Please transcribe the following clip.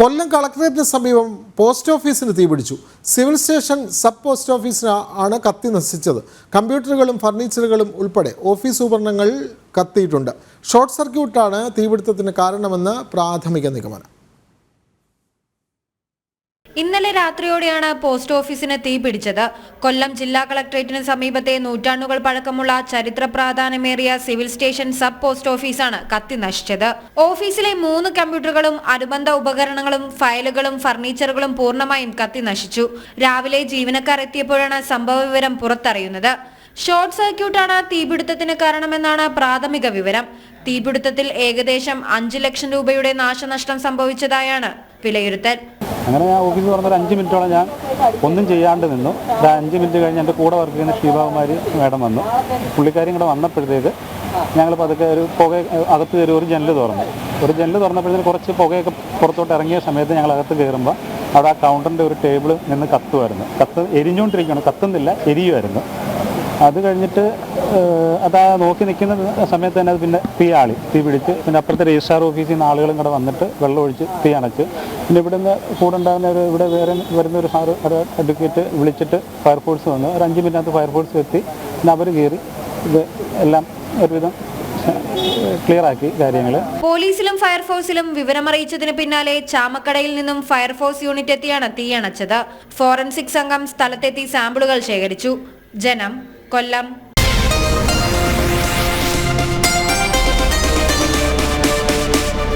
കൊല്ലം കളക്ടറേറ്റിന് സമീപം പോസ്റ്റ് ഓഫീസിന് തീപിടിച്ചു സിവിൽ സ്റ്റേഷൻ സബ് പോസ്റ്റ് ഓഫീസിന് ആണ് കത്തി നശിച്ചത്. കമ്പ്യൂട്ടറുകളും ഫർണിച്ചറുകളും ഉൾപ്പെടെ ഓഫീസ് ഉപകരണങ്ങൾ കത്തിയിട്ടുണ്ട്. ഷോർട്ട് സർക്യൂട്ടാണ് തീപിടുത്തത്തിന് കാരണമെന്ന് പ്രാഥമിക നിഗമനം. ഇന്നലെ രാത്രിയോടെയാണ് പോസ്റ്റ് ഓഫീസിന് തീ പിടിച്ചത്. കൊല്ലം ജില്ലാ കളക്ട്രേറ്റിന് സമീപത്തെ നൂറ്റാണ്ടുകൾ പഴക്കമുള്ള ചരിത്ര പ്രാധാന്യമേറിയ സിവിൽ സ്റ്റേഷൻ സബ് പോസ്റ്റ് ഓഫീസാണ് കത്തി നശിച്ചത്. ഓഫീസിലെ മൂന്ന് കമ്പ്യൂട്ടറുകളും അനുബന്ധ ഉപകരണങ്ങളും ഫയലുകളും ഫർണിച്ചറുകളും പൂർണമായും കത്തി നശിച്ചു. രാവിലെ ജീവനക്കാർ എത്തിയപ്പോഴാണ് സംഭവ വിവരം പുറത്തറിയുന്നത്. ഷോർട്ട് സർക്യൂട്ടാണ് തീപിടുത്തത്തിന് കാരണമെന്നാണ് പ്രാഥമിക വിവരം. തീപിടുത്തത്തിൽ ഏകദേശം അഞ്ച് ലക്ഷം രൂപയുടെ നാശനഷ്ടം സംഭവിച്ചതായാണ് വിലയിരുത്തൽ. അങ്ങനെ ഞാൻ ഓഫീസ് തുറന്നൊരു അഞ്ച് മിനിറ്റോളം ഞാൻ ഒന്നും ചെയ്യാണ്ട് നിന്നു. ഒരു അഞ്ച് മിനിറ്റ് കഴിഞ്ഞ് എന്റെ കൂടെ വർക്ക് ചെയ്യുന്ന ശിവകുമാരി മാഡം വന്നു. പുള്ളിക്കാരി കൂടെ വന്നപ്പോഴത്തേക്ക് ഞങ്ങൾ പതുക്കെ ഒരു പുക അകത്ത് കയറി ഒരു ജനൽ തുറന്നു. ഒരു ജനൽ തുറന്നപ്പോഴത്തേക്ക് കുറച്ച് പുകയൊക്കെ പുറത്തോട്ട് ഇറങ്ങിയ സമയത്ത് ഞങ്ങൾ അകത്ത് കയറുമ്പോൾ അവിടെ ആ കൗണ്ടറിന്റെ ഒരു ടേബിൾ നിന്ന് കത്തുമായിരുന്നു കത്ത് എരിഞ്ഞുകൊണ്ടിരിക്കുകയാണ്. കത്തുന്നില്ല എരിയുമായിരുന്നു അത് കഴിഞ്ഞിട്ട് അത് നോക്കി നിൽക്കുന്ന സമയത്ത് തന്നെ അത് പിന്നെ തീ ആളി. തീ പിടിച്ച് പിന്നെ അപ്പുറത്തെ രജിസ്ട്രാർ ഓഫീസിൽ നിന്ന് ആളുകളും കൂടെ വന്നിട്ട് വെള്ളം ഒഴിച്ച് തീ അണച്ച്. പിന്നെ ഇവിടെ നിന്ന് കൂടെ ഉണ്ടാകുന്ന ഒരു ഇവിടെ വേറെ വരുന്ന ഒരു സാറ് ഒരു അഡ്വക്കേറ്റ് വിളിച്ചിട്ട് ഫയർഫോഴ്സ് വന്നു ഒരു അഞ്ച് മിനിറ്റിനകത്ത് ഫയർഫോഴ്സ് എത്തി. പിന്നെ അവർ കയറി ഇത് എല്ലാം ഒരുവിധം പോലീസിലും ഫയർഫോഴ്സിലും വിവരമറിയിച്ചതിന് പിന്നാലെ ചാമക്കടയിൽ നിന്നും ഫയർഫോഴ്സ് യൂണിറ്റ് എത്തിയാണ് തീയണച്ചത് ഫോറൻസിക് സംഘം സ്ഥലത്തെത്തി സാമ്പിളുകൾ ശേഖരിച്ചു. ജനം കൊല്ലം